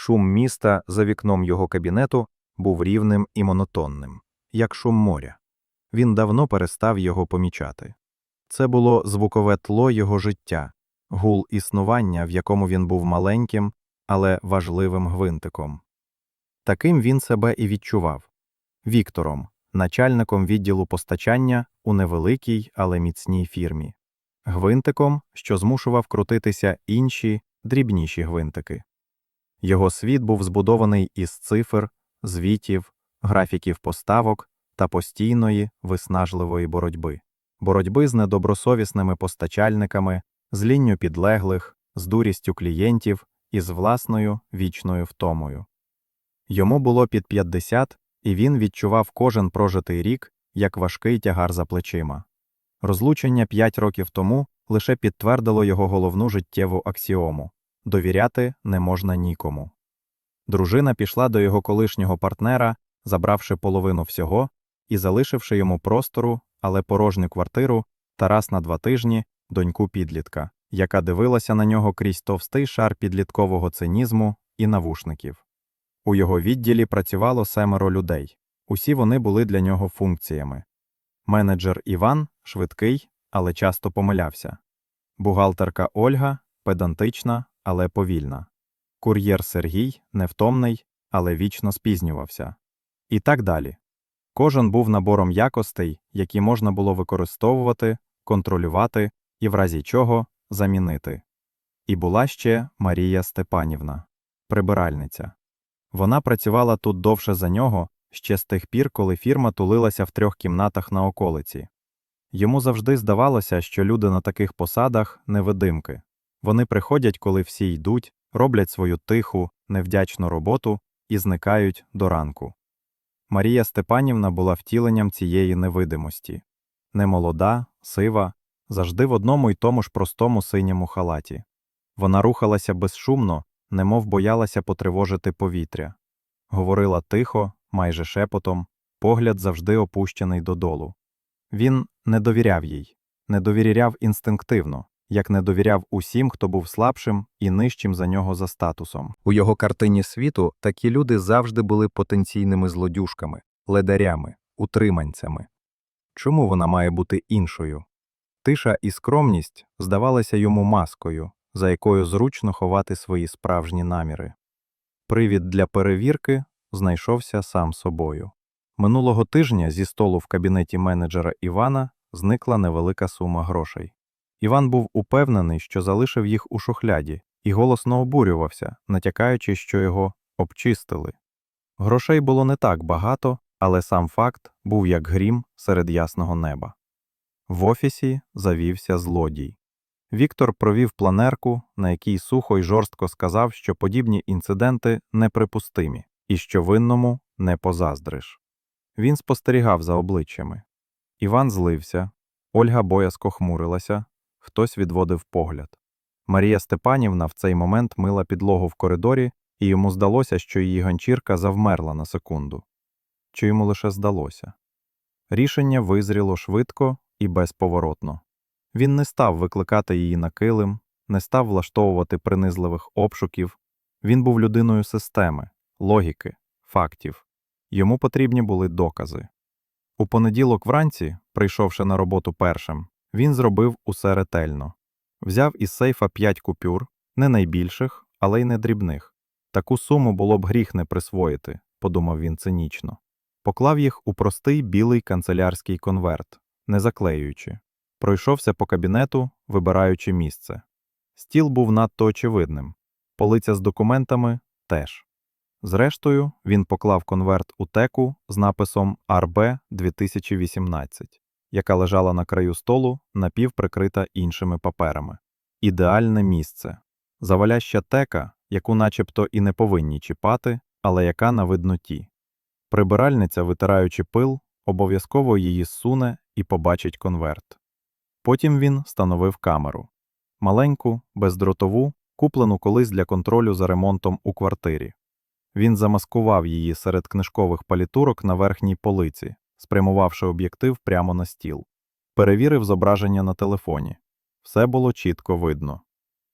Шум міста за вікном його кабінету був рівним і монотонним, як шум моря. Він давно перестав його помічати. Це було звукове тло його життя, гул існування, в якому він був маленьким, але важливим гвинтиком. Таким він себе і відчував Віктором, начальником відділу постачання у невеликій, але міцній фірмі, гвинтиком, що змушував крутитися інші, дрібніші гвинтики. Його світ був збудований із цифр, звітів, графіків поставок та постійної виснажливої боротьби, боротьби з недобросовісними постачальниками, з лінню підлеглих, з дурістю клієнтів і з власною вічною втомою. Йому було під 50, і він відчував кожен прожитий рік як важкий тягар за плечима. Розлучення 5 років тому лише підтвердило його головну життєву аксіому довіряти не можна нікому. Дружина пішла до його колишнього партнера, забравши половину всього і залишивши йому простору, але порожню квартиру та раз на два тижні доньку підлітка, яка дивилася на нього крізь товстий шар підліткового цинізму і навушників. У його відділі працювало семеро людей. Усі вони були для нього функціями. Менеджер Іван швидкий, але часто помилявся. Бухгалтерка Ольга педантична, але повільна. Кур'єр Сергій невтомний, але вічно спізнювався. І так далі. Кожен був набором якостей, які можна було використовувати, контролювати і в разі чого замінити. І була ще Марія Степанівна, прибиральниця. Вона працювала тут довше за нього ще з тих пір, коли фірма тулилася в трьох кімнатах на околиці. Йому завжди здавалося, що люди на таких посадах невидимки. Вони приходять, коли всі йдуть, роблять свою тиху, невдячну роботу і зникають до ранку. Марія Степанівна була втіленням цієї невидимості немолода, сива, завжди в одному й тому ж простому синьому халаті. Вона рухалася безшумно, немов боялася потривожити повітря. Говорила тихо, майже шепотом, погляд завжди опущений додолу. Він не довіряв їй, не довіряв інстинктивно, як не довіряв усім, хто був слабшим і нижчим за нього за статусом. У його картині світу такі люди завжди були потенційними злодюшками, ледарями, утриманцями. Чому вона має бути іншою? Тиша і скромність здавалися йому маскою, за якою зручно ховати свої справжні наміри. Привід для перевірки знайшовся сам собою. Минулого тижня зі столу в кабінеті менеджера Івана зникла невелика сума грошей. Іван був упевнений, що залишив їх у шухляді, і голосно обурювався, натякаючи, що його обчистили. Грошей було не так багато, але сам факт був як грім серед ясного неба. В офісі завівся злодій. Віктор провів планерку, на якій сухо й жорстко сказав, що подібні інциденти неприпустимі і що винному не позаздриш. Він спостерігав за обличчями. Іван злився, Ольга боязко хмурилася, хтось відводив погляд. Марія Степанівна в цей момент мила підлогу в коридорі, і йому здалося, що її ганчірка завмерла на секунду. Чи йому лише здалося? Рішення визріло швидко і безповоротно. Він не став викликати її на килим, не став влаштовувати принизливих обшуків. Він був людиною системи, логіки, фактів. Йому потрібні були докази. У понеділок вранці, прийшовши на роботу першим, він зробив усе ретельно. Взяв із сейфа п'ять купюр, не найбільших, але й не дрібних. Таку суму було б гріх не присвоїти, подумав він цинічно. Поклав їх у простий білий канцелярський конверт, не заклеюючи. Пройшовся по кабінету, вибираючи місце. Стіл був надто очевидним, полиця з документами теж. Зрештою, він поклав конверт у теку з написом РБ 2018, яка лежала на краю столу, напівприкрита іншими паперами. Ідеальне місце. Заваляща тека, яку начебто і не повинні чіпати, але яка на видноті. Прибиральниця, витираючи пил, обов'язково її зсуне і побачить конверт. Потім він встановив камеру маленьку, бездротову, куплену колись для контролю за ремонтом у квартирі. Він замаскував її серед книжкових палітурок на верхній полиці, спрямувавши об'єктив прямо на стіл. Перевірив зображення на телефоні. Все було чітко видно.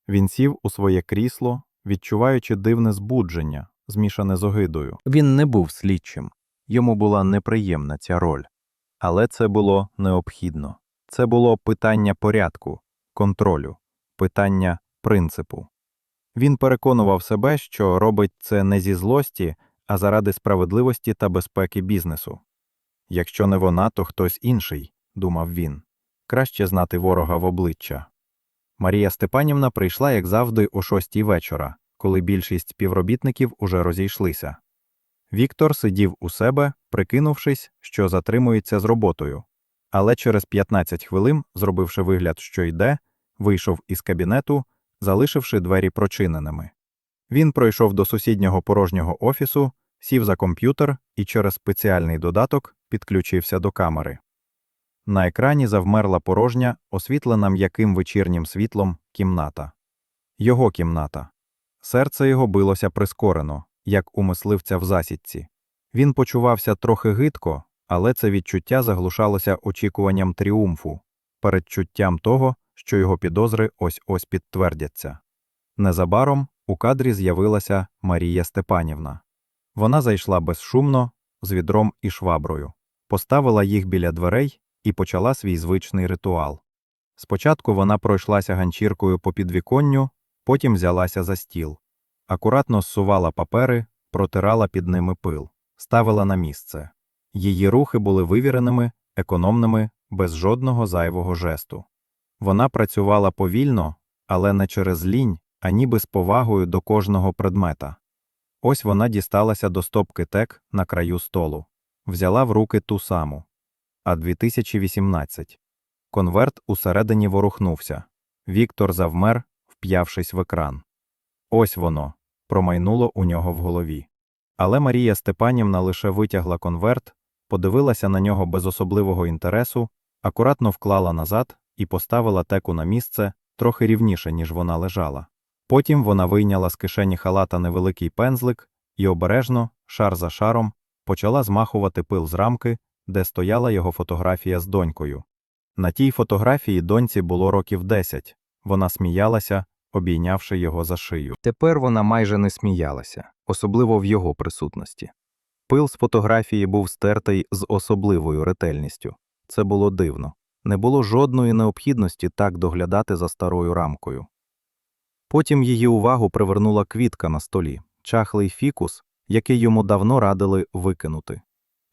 Він сів у своє крісло, відчуваючи дивне збудження, змішане з огидою. Він не був слідчим. Йому була неприємна ця роль. Але це було необхідно. Це було питання порядку, контролю, питання принципу. Він переконував себе, що робить це не зі злості, а заради справедливості та безпеки бізнесу. Якщо не вона, то хтось інший, думав він. Краще знати ворога в обличчя. Марія Степанівна прийшла, як завжди, о шостій вечора, коли більшість співробітників уже розійшлися. Віктор сидів у себе, прикинувшись, що затримується з роботою, але через 15 хвилин, зробивши вигляд, що йде, вийшов із кабінету, залишивши двері прочиненими. Він пройшов до сусіднього порожнього офісу, сів за комп'ютер і через спеціальний додаток підключився до камери. На екрані завмерла порожня, освітлена м'яким вечірнім світлом кімната. Його кімната. Серце його билося прискорено, як у мисливця в засідці. Він почувався трохи гидко, але це відчуття заглушалося очікуванням тріумфу, передчуттям того, що його підозри ось ось підтвердяться. Незабаром у кадрі з'явилася Марія Степанівна. Вона зайшла безшумно, з відром і шваброю, поставила їх біля дверей і почала свій звичний ритуал. Спочатку вона пройшлася ганчіркою по підвіконню, потім взялася за стіл, акуратно зсувала папери, протирала під ними пил, ставила на місце. Її рухи були вивіреними, економними, без жодного зайвого жесту. Вона працювала повільно, але не через лінь, а ніби з повагою до кожного предмета. Ось вона дісталася до стопки тек на краю столу, взяла в руки ту саму. А 2018. Конверт усередині ворухнувся. Віктор завмер, вп'явшись в екран. Ось воно промайнуло у нього в голові. Але Марія Степанівна лише витягла конверт, подивилася на нього без особливого інтересу, акуратно вклала назад і поставила теку на місце трохи рівніше, ніж вона лежала. Потім вона вийняла з кишені халата невеликий пензлик і обережно, шар за шаром, почала змахувати пил з рамки, де стояла його фотографія з донькою. На тій фотографії доньці було років 10. Вона сміялася, обійнявши його за шию. Тепер вона майже не сміялася, особливо в його присутності. Пил з фотографії був стертий з особливою ретельністю. Це було дивно. Не було жодної необхідності так доглядати за старою рамкою. Потім її увагу привернула квітка на столі, чахлий фікус, який йому давно радили викинути.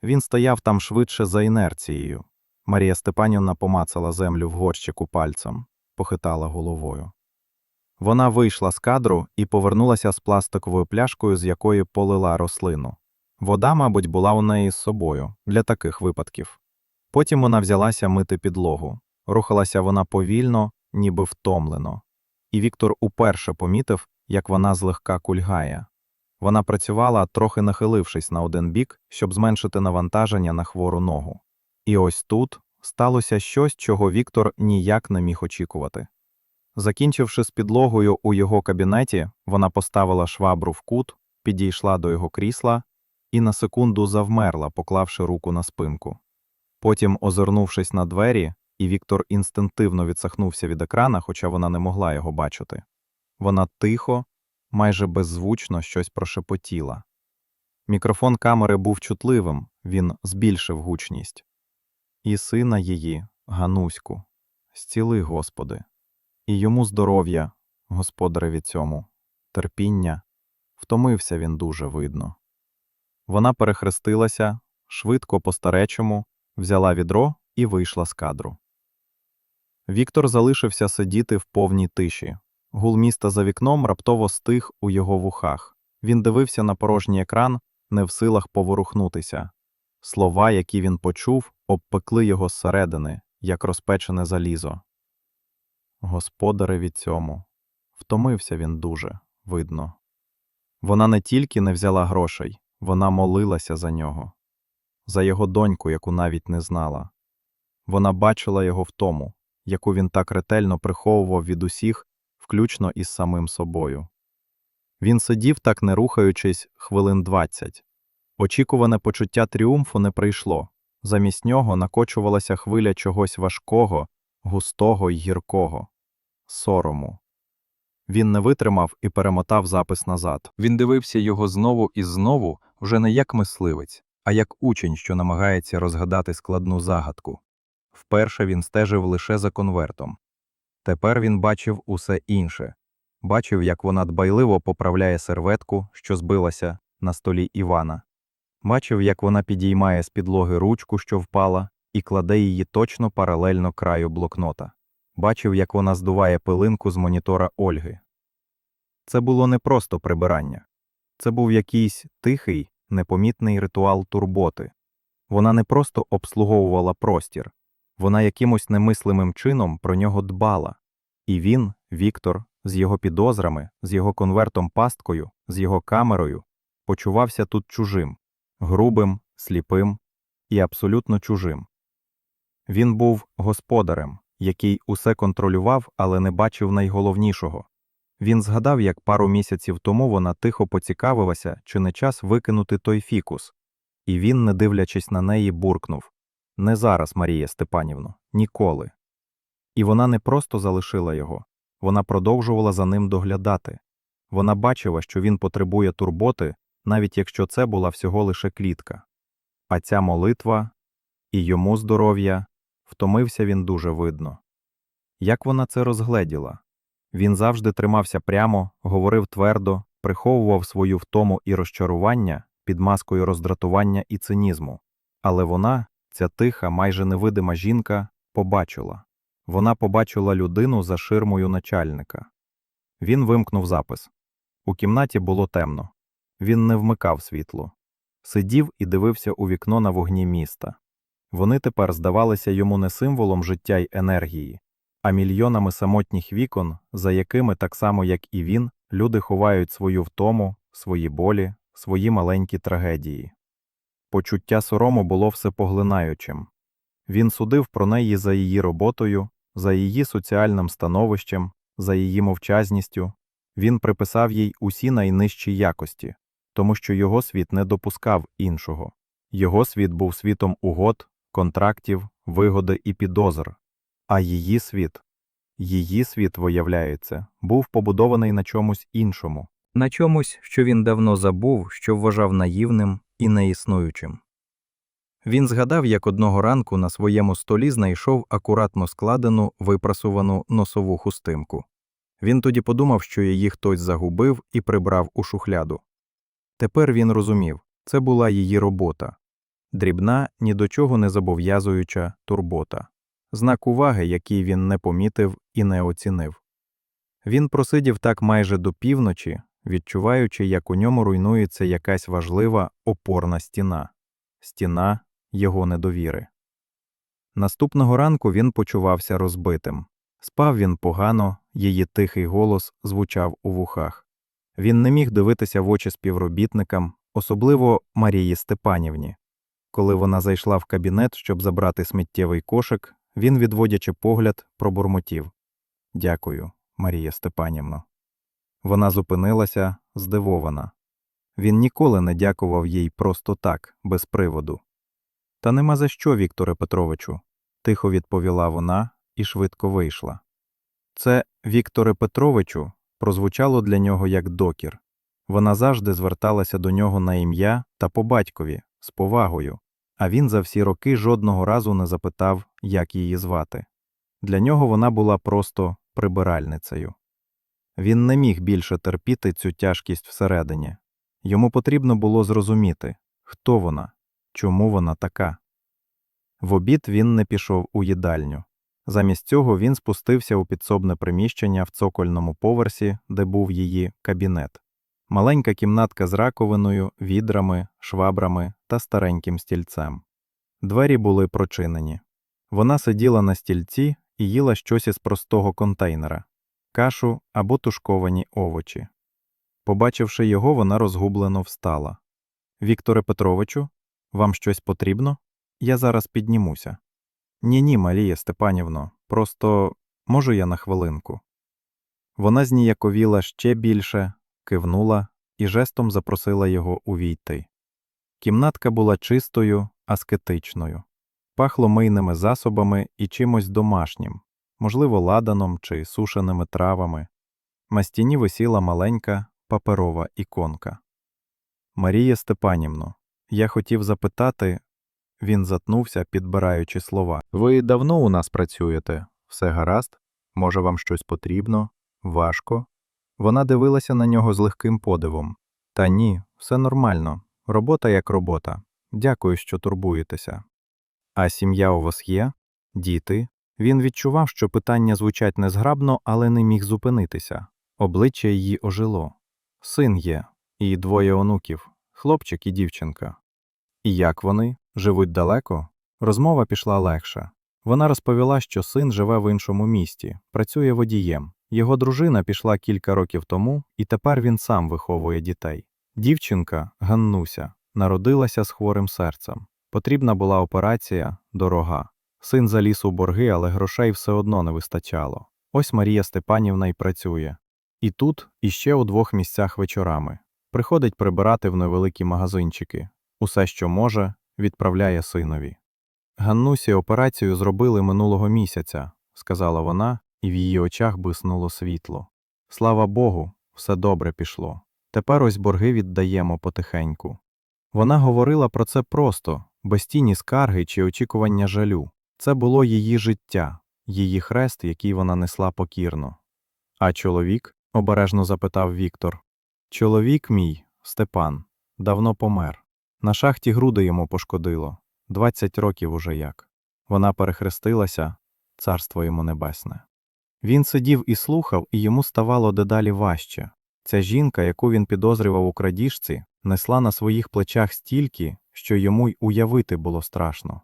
Він стояв там швидше за інерцією. Марія Степанівна помацала землю в горщику пальцем, похитала головою. Вона вийшла з кадру і повернулася з пластиковою пляшкою, з якої полила рослину. Вода, мабуть, була у неї з собою для таких випадків. Потім вона взялася мити підлогу. Рухалася вона повільно, ніби втомлено. І Віктор уперше помітив, як вона злегка кульгає. Вона працювала, трохи нахилившись на один бік, щоб зменшити навантаження на хвору ногу. І ось тут сталося щось, чого Віктор ніяк не міг очікувати. Закінчивши з підлогою у його кабінеті, вона поставила швабру в кут, підійшла до його крісла і на секунду завмерла, поклавши руку на спинку. Потім, озирнувшись на двері, і Віктор інстинктивно відсахнувся від екрана, хоча вона не могла його бачити. Вона тихо, майже беззвучно щось прошепотіла. Мікрофон камери був чутливим, він збільшив гучність. І сина її, Гануську, зціли, Господи, і йому здоров'я, господареві цьому, терпіння, втомився він дуже видно. Вона перехрестилася, швидко по старечому, взяла відро і вийшла з кадру. Віктор залишився сидіти в повній тиші. Гул міста за вікном раптово стих у його вухах. Він дивився на порожній екран, не в силах поворухнутися. Слова, які він почув, обпекли його зсередини, як розпечене залізо. Господаре від цьому. Втомився він дуже, видно. Вона не тільки не взяла грошей, вона молилася за нього, за його доньку, яку навіть не знала. Вона бачила його втому, яку він так ретельно приховував від усіх, включно із самим собою. Він сидів, так не рухаючись, хвилин двадцять. Очікуване почуття тріумфу не прийшло. Замість нього накочувалася хвиля чогось важкого, густого й гіркого сорому. Він не витримав і перемотав запис назад. Він дивився його знову і знову, вже не як мисливець, а як учень, що намагається розгадати складну загадку. Вперше він стежив лише за конвертом. Тепер він бачив усе інше. Бачив, як вона дбайливо поправляє серветку, що збилася на столі Івана. Бачив, як вона підіймає з підлоги ручку, що впала, і кладе її точно паралельно краю блокнота. Бачив, як вона здуває пилинку з монітора Ольги. Це було не просто прибирання. Це був якийсь тихий, непомітний ритуал турботи. Вона не просто обслуговувала простір, вона якимось немислимим чином про нього дбала. І він, Віктор, з його підозрами, з його конвертом пасткою, з його камерою, почувався тут чужим, грубим, сліпим і абсолютно чужим. Він був господарем, який усе контролював, але не бачив найголовнішого. Він згадав, як пару місяців тому вона тихо поцікавилася, чи не час викинути той фікус. І він, не дивлячись на неї, буркнув Не зараз, Марія Степанівно, ніколи. І вона не просто залишила його, вона продовжувала за ним доглядати. Вона бачила, що він потребує турботи, навіть якщо це була всього лише клітка. А ця молитва і йому здоров'я втомився він дуже видно. Як вона це розгледіла? Він завжди тримався прямо, говорив твердо, приховував свою втому і розчарування під маскою роздратування і цинізму. Але вона, ця тиха, майже невидима жінка, побачила. Вона побачила людину за ширмою начальника. Він вимкнув запис. У кімнаті було темно. Він не вмикав світло. Сидів і дивився у вікно на вогні міста. Вони тепер здавалися йому не символом життя й енергії, а мільйонами самотніх вікон, за якими, так само як і він, люди ховають свою втому, свої болі, свої маленькі трагедії. Почуття сорому було всепоглинаючим. Він судив про неї за її роботою, за її соціальним становищем, за її мовчазністю. Він приписав їй усі найнижчі якості, тому що його світ не допускав іншого. Його світ був світом угод, контрактів, вигоди і підозр. А її світ, її світ, виявляється, був побудований на чомусь іншому, на чомусь, що він давно забув, що вважав наївним і неіснуючим. Він згадав, як одного ранку на своєму столі знайшов акуратно складену, випрасувану носову хустинку. Він тоді подумав, що її хтось загубив і прибрав у шухляду. Тепер він розумів це була її робота дрібна, ні до чого не зобов'язуюча турбота, знак уваги, який він не помітив і не оцінив. Він просидів так майже до півночі, відчуваючи, як у ньому руйнується якась важлива опорна стіна стіна його недовіри. Наступного ранку він почувався розбитим. Спав він погано, її тихий голос звучав у вухах. Він не міг дивитися в очі співробітникам, особливо Марії Степанівні. Коли вона зайшла в кабінет, щоб забрати сміттєвий кошик, він, відводячи погляд, пробурмотів Дякую, Марія Степанівно. Вона зупинилася, здивована. Він ніколи не дякував їй просто так, без приводу. Та нема за що, Вікторе Петровичу, тихо відповіла вона і швидко вийшла. Це, Вікторе Петровичу, прозвучало для нього як докір. Вона завжди зверталася до нього на ім'я та по батькові, з повагою, а він за всі роки жодного разу не запитав, як її звати. Для нього вона була просто прибиральницею. Він не міг більше терпіти цю тяжкість всередині. Йому потрібно було зрозуміти, хто вона, чому вона така. В обід він не пішов у їдальню. Замість цього він спустився у підсобне приміщення в цокольному поверсі, де був її кабінет. Маленька кімнатка з раковиною, відрами, швабрами та стареньким стільцем. Двері були прочинені. Вона сиділа на стільці і їла щось із простого контейнера кашу або тушковані овочі. Побачивши його, вона розгублено встала. Вікторе Петровичу, вам щось потрібно? Я зараз піднімуся. Ні, ні, Марія Степанівно, просто можу я на хвилинку. Вона зніяковіла ще більше, кивнула і жестом запросила його увійти. Кімнатка була чистою, аскетичною, пахло мийними засобами і чимось домашнім, можливо, ладаном чи сушеними травами. На стіні висіла маленька паперова іконка. Марія Степанівно, я хотів запитати. Він затнувся, підбираючи слова. Ви давно у нас працюєте? Все гаразд? Може, вам щось потрібно? Важко? Вона дивилася на нього з легким подивом. Та ні, все нормально. Робота як робота. Дякую, що турбуєтеся. А сім'я у вас є? Діти? Він відчував, що питання звучать незграбно, але не міг зупинитися. Обличчя її ожило. Син є, і двоє онуків, хлопчик і дівчинка. І як вони? Живуть далеко? Розмова пішла легше. Вона розповіла, що син живе в іншому місті, працює водієм. Його дружина пішла кілька років тому, і тепер він сам виховує дітей. Дівчинка, Ганнуся, народилася з хворим серцем. Потрібна була операція, дорога. Син заліз у борги, але грошей все одно не вистачало. Ось Марія Степанівна й працює. І тут, іще у двох місцях вечорами. Приходить прибирати в невеликі магазинчики. Усе, що може, відправляє синові. Ганнусі операцію зробили минулого місяця, сказала вона, і в її очах блиснуло світло. Слава Богу, все добре пішло. Тепер ось борги віддаємо потихеньку. Вона говорила про це просто, без тіні скарги чи очікування жалю. Це було її життя, її хрест, який вона несла покірно. А чоловік? обережно запитав Віктор. Чоловік мій, Степан, давно помер. На шахті груди йому пошкодило. Двадцять років уже як. Вона перехрестилася, царство йому небесне. Він сидів і слухав, і йому ставало дедалі важче. Ця жінка, яку він підозрював у крадіжці, несла на своїх плечах стільки, що йому й уявити було страшно.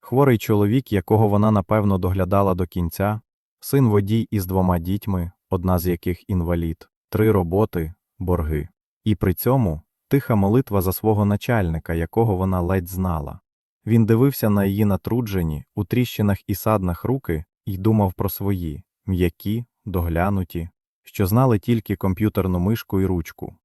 Хворий чоловік, якого вона напевно доглядала до кінця, син водій із двома дітьми, одна з яких інвалід, три роботи, борги. І при цьому тиха молитва за свого начальника, якого вона ледь знала. Він дивився на її натруджені, у тріщинах і саднах руки і думав про свої, м'які, доглянуті, що знали тільки комп'ютерну мишку і ручку.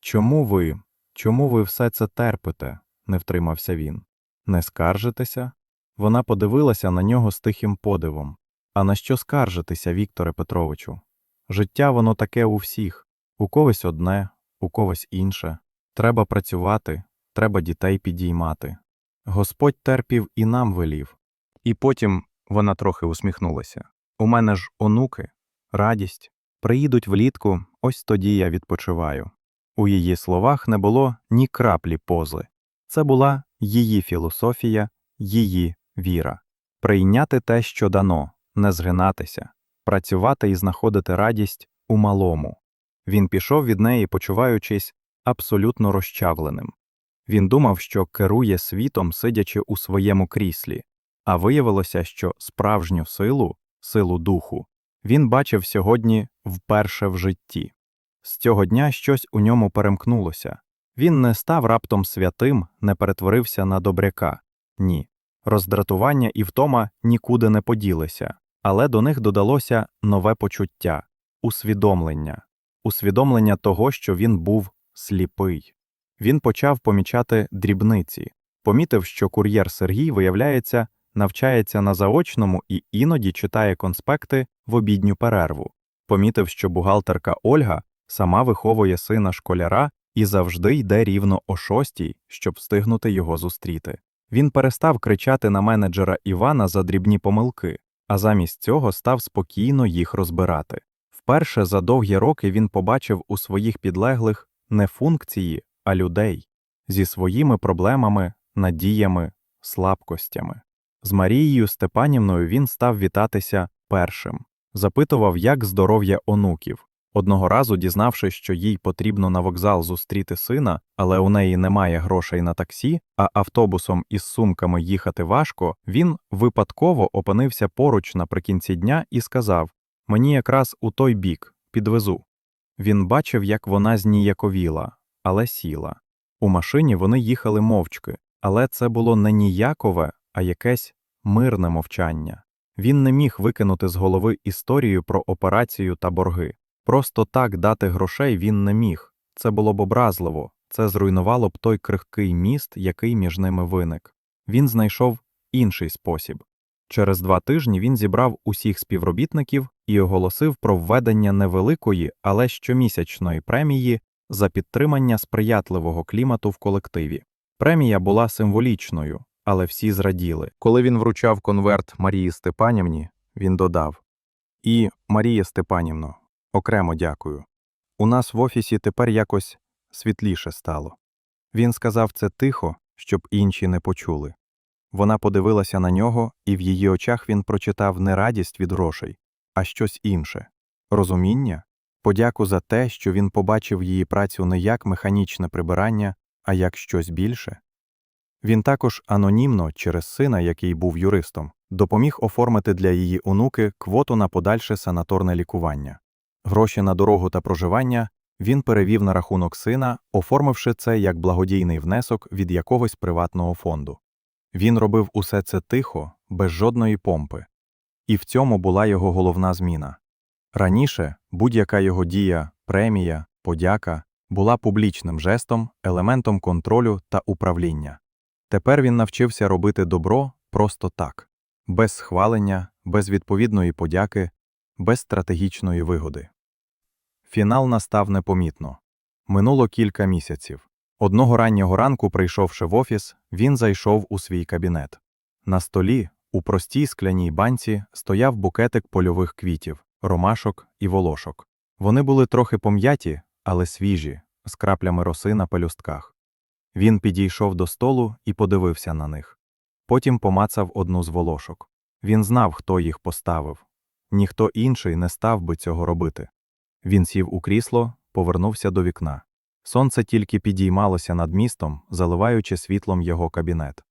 Чому ви, чому ви все це терпите? не втримався він. Не скаржитеся? Вона подивилася на нього з тихим подивом. А на що скаржитися, Вікторе Петровичу? Життя воно таке у всіх у когось одне, у когось інше. Треба працювати, треба дітей підіймати. Господь терпів і нам велів. І потім вона трохи усміхнулася. У мене ж онуки, радість. Приїдуть влітку, ось тоді я відпочиваю. У її словах не було ні краплі позли. Це була її філософія, її віра. Прийняти те, що дано, не згинатися, працювати і знаходити радість у малому. Він пішов від неї, почуваючись абсолютно розчавленим. Він думав, що керує світом, сидячи у своєму кріслі, а виявилося, що справжню силу, силу духу, він бачив сьогодні вперше в житті. З цього дня щось у ньому перемкнулося. Він не став раптом святим, не перетворився на добряка. Ні. Роздратування і втома нікуди не поділися, але до них додалося нове почуття усвідомлення, усвідомлення того, що він був сліпий. Він почав помічати дрібниці, помітив, що кур'єр Сергій, виявляється, навчається на заочному і іноді читає конспекти в обідню перерву, помітив, що бухгалтерка Ольга сама виховує сина школяра і завжди йде рівно о шостій, щоб встигнути його зустріти. Він перестав кричати на менеджера Івана за дрібні помилки, а замість цього став спокійно їх розбирати. Вперше за довгі роки він побачив у своїх підлеглих не функції, а людей зі своїми проблемами, надіями, слабкостями. З Марією Степанівною він став вітатися першим, запитував, як здоров'я онуків. Одного разу, дізнавшись, що їй потрібно на вокзал зустріти сина, але у неї немає грошей на таксі, а автобусом із сумками їхати важко, він випадково опинився поруч наприкінці дня і сказав Мені якраз у той бік, підвезу. Він бачив, як вона зніяковіла, але сіла. У машині вони їхали мовчки, але це було не ніякове, а якесь мирне мовчання. Він не міг викинути з голови історію про операцію та борги. Просто так дати грошей він не міг. Це було б образливо, це зруйнувало б той крихкий міст, який між ними виник. Він знайшов інший спосіб. Через два тижні він зібрав усіх співробітників і оголосив про введення невеликої, але щомісячної премії за підтримання сприятливого клімату в колективі. Премія була символічною, але всі зраділи. Коли він вручав конверт Марії Степанівні, він додав: І, Марія Степанівно, окремо дякую. У нас в офісі тепер якось світліше стало. Він сказав це тихо, щоб інші не почули. Вона подивилася на нього, і в її очах він прочитав не радість від грошей, а щось інше розуміння, подяку за те, що він побачив її працю не як механічне прибирання, а як щось більше. Він також анонімно, через сина, який був юристом, допоміг оформити для її онуки квоту на подальше санаторне лікування. Гроші на дорогу та проживання він перевів на рахунок сина, оформивши це як благодійний внесок від якогось приватного фонду. Він робив усе це тихо, без жодної помпи. І в цьому була його головна зміна. Раніше будь-яка його дія, премія, подяка була публічним жестом, елементом контролю та управління. Тепер він навчився робити добро просто так, без схвалення, без відповідної подяки, без стратегічної вигоди. Фінал настав непомітно. Минуло кілька місяців. Одного раннього ранку, прийшовши в офіс, він зайшов у свій кабінет. На столі, у простій скляній банці, стояв букетик польових квітів, ромашок і волошок. Вони були трохи пом'яті, але свіжі, з краплями роси на пелюстках. Він підійшов до столу і подивився на них. Потім помацав одну з волошок. Він знав, хто їх поставив. Ніхто інший не став би цього робити. Він сів у крісло, повернувся до вікна. Сонце тільки підіймалося над містом, заливаючи світлом його кабінет.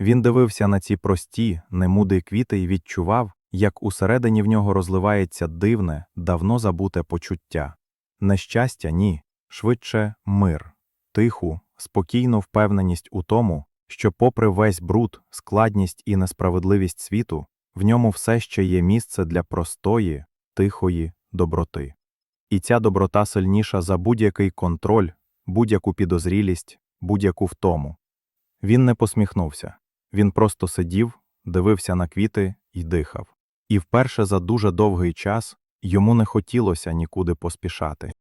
Він дивився на ці прості, немуді квіти і відчував, як усередині в нього розливається дивне, давно забуте почуття. Нещастя ні, швидше мир, тиху, спокійну впевненість у тому, що, попри весь бруд, складність і несправедливість світу, в ньому все ще є місце для простої, тихої доброти. І ця доброта сильніша за будь-який контроль, будь-яку підозрілість, будь-яку втому. Він не посміхнувся. Він просто сидів, дивився на квіти і дихав. І вперше за дуже довгий час йому не хотілося нікуди поспішати.